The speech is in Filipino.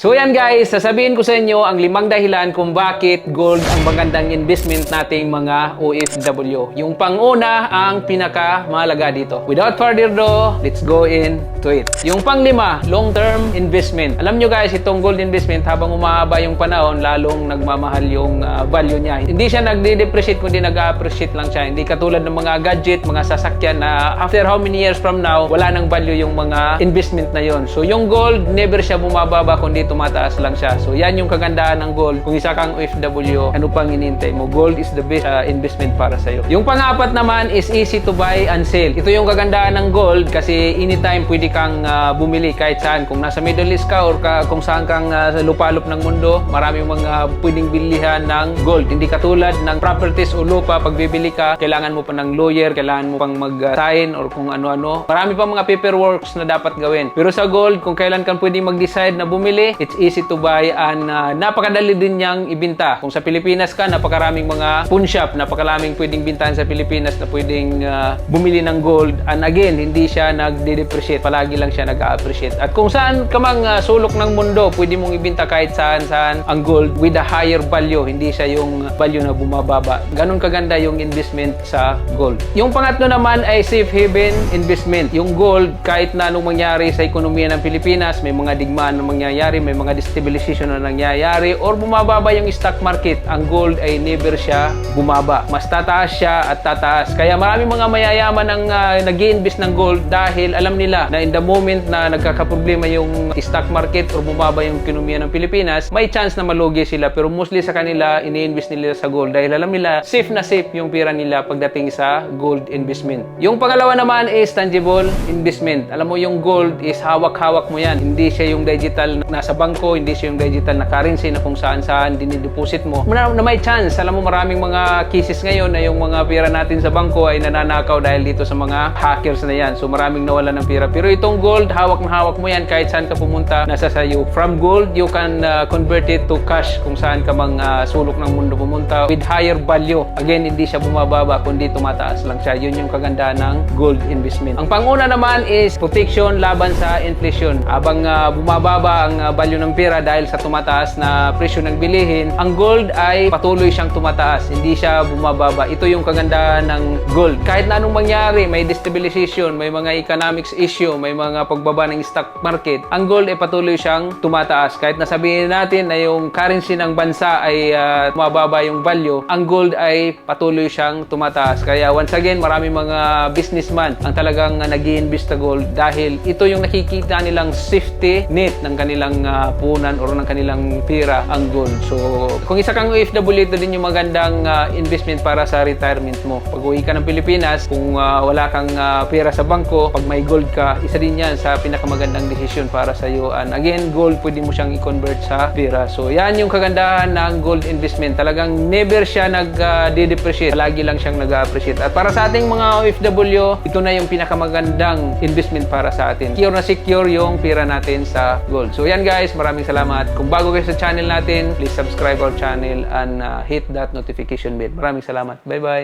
So yan guys, sasabihin ko sa inyo ang limang dahilan kung bakit gold ang magandang investment nating mga OFW. Yung panguna ang pinaka mahalaga dito. Without further ado, let's go into it. Yung panglima, long-term investment. Alam nyo guys, itong gold investment habang umahaba yung panahon, lalong nagmamahal yung ah, value niya. Hindi siya nagde-depreciate kundi nag-appreciate lang siya. Hindi katulad ng mga gadget, mga sasakyan na after how many years from now, wala nang value yung mga investment na yon. So yung gold, never siya bumababa kundi tumataas lang siya. So yan yung kagandahan ng gold. Kung isa kang OFW, ano pang inintay mo? Gold is the best uh, investment para sa'yo. Yung pangapat naman is easy to buy and sell. Ito yung kagandahan ng gold kasi anytime pwede kang uh, bumili kahit saan. Kung nasa Middle East ka or ka, kung saan kang uh, lupalop ng mundo, maraming mga pwedeng bilihan ng gold. Hindi katulad ng properties o lupa, pag bibili ka, kailangan mo pa ng lawyer, kailangan mo pang mag-sign or kung ano-ano. Marami pa mga paperworks na dapat gawin. Pero sa gold, kung kailan kang pwedeng mag-decide na bumili, it's easy to buy and uh, napakadali din niyang ibinta. Kung sa Pilipinas ka, napakaraming mga pawn shop, napakaraming pwedeng bintahan sa Pilipinas na pwedeng uh, bumili ng gold. And again, hindi siya nagde-depreciate, palagi lang siya nag-appreciate. At kung saan ka mang uh, sulok ng mundo, pwede mong ibinta kahit saan-saan ang gold with a higher value, hindi siya yung value na bumababa. Ganon kaganda yung investment sa gold. Yung pangatlo naman ay safe haven investment. Yung gold, kahit na anong mangyari sa ekonomiya ng Pilipinas, may mga digmaan na mangyayari, may mga destabilization na nangyayari, or bumababa yung stock market, ang gold ay never siya bumaba. Mas tataas siya at tataas. Kaya maraming mga mayayaman ang uh, nag invest ng gold dahil alam nila na in the moment na nagkakaproblema yung stock market or bumaba yung ekonomiya ng Pilipinas, may chance na malugi sila. Pero mostly sa kanila, ini-invest nila sa gold dahil alam nila, safe na safe yung pira nila pagdating sa gold investment. Yung pangalawa naman is tangible investment. Alam mo, yung gold is hawak-hawak mo yan. Hindi siya yung digital na nasa bangko, hindi siya yung digital na currency na kung saan-saan dinideposit mo. Na, na may chance, alam mo maraming mga cases ngayon na yung mga pira natin sa bangko ay nananakaw dahil dito sa mga hackers na yan. So maraming nawala ng pira. Pero itong gold, hawak na hawak mo yan kahit saan ka pumunta, nasa sayo. From gold, you can uh, convert it to cash kung saan ka mang uh, sulok ng mundo pumunta with higher value. Again, hindi siya bumababa kundi tumataas lang siya. Yun yung kagandahan ng gold investment. Ang panguna naman is protection laban sa inflation. Habang uh, bumababa ang uh, value ng pera dahil sa tumataas na presyo ng bilihin, ang gold ay patuloy siyang tumataas. Hindi siya bumababa. Ito yung kagandahan ng gold. Kahit na anong mangyari, may destabilization, may mga economics issue, may mga pagbaba ng stock market, ang gold ay patuloy siyang tumataas. Kahit nasabihin natin na yung currency ng bansa ay uh, bumababa yung value, ang gold ay patuloy siyang tumataas. Kaya once again, marami mga businessman ang talagang nag invest sa gold dahil ito yung nakikita nilang safety net ng kanilang uh, punan ng kanilang pira ang gold. So, kung isa kang OFW, ito din yung magandang uh, investment para sa retirement mo. Pag uwi ka ng Pilipinas, kung uh, wala kang uh, pera sa bangko, pag may gold ka, isa din yan sa pinakamagandang desisyon para sa iyo. And again, gold pwede mo siyang i-convert sa pera. So, yan yung kagandahan ng gold investment. Talagang never siya nag-de-depreciate. Lagi lang siyang nag-appreciate. At para sa ating mga OFW, ito na yung pinakamagandang investment para sa atin. Secure na secure yung pera natin sa gold. So, yan guys, maraming salamat. Kung bago kayo sa channel natin, please subscribe our channel and uh, hit that notification bell. Maraming salamat. Bye-bye.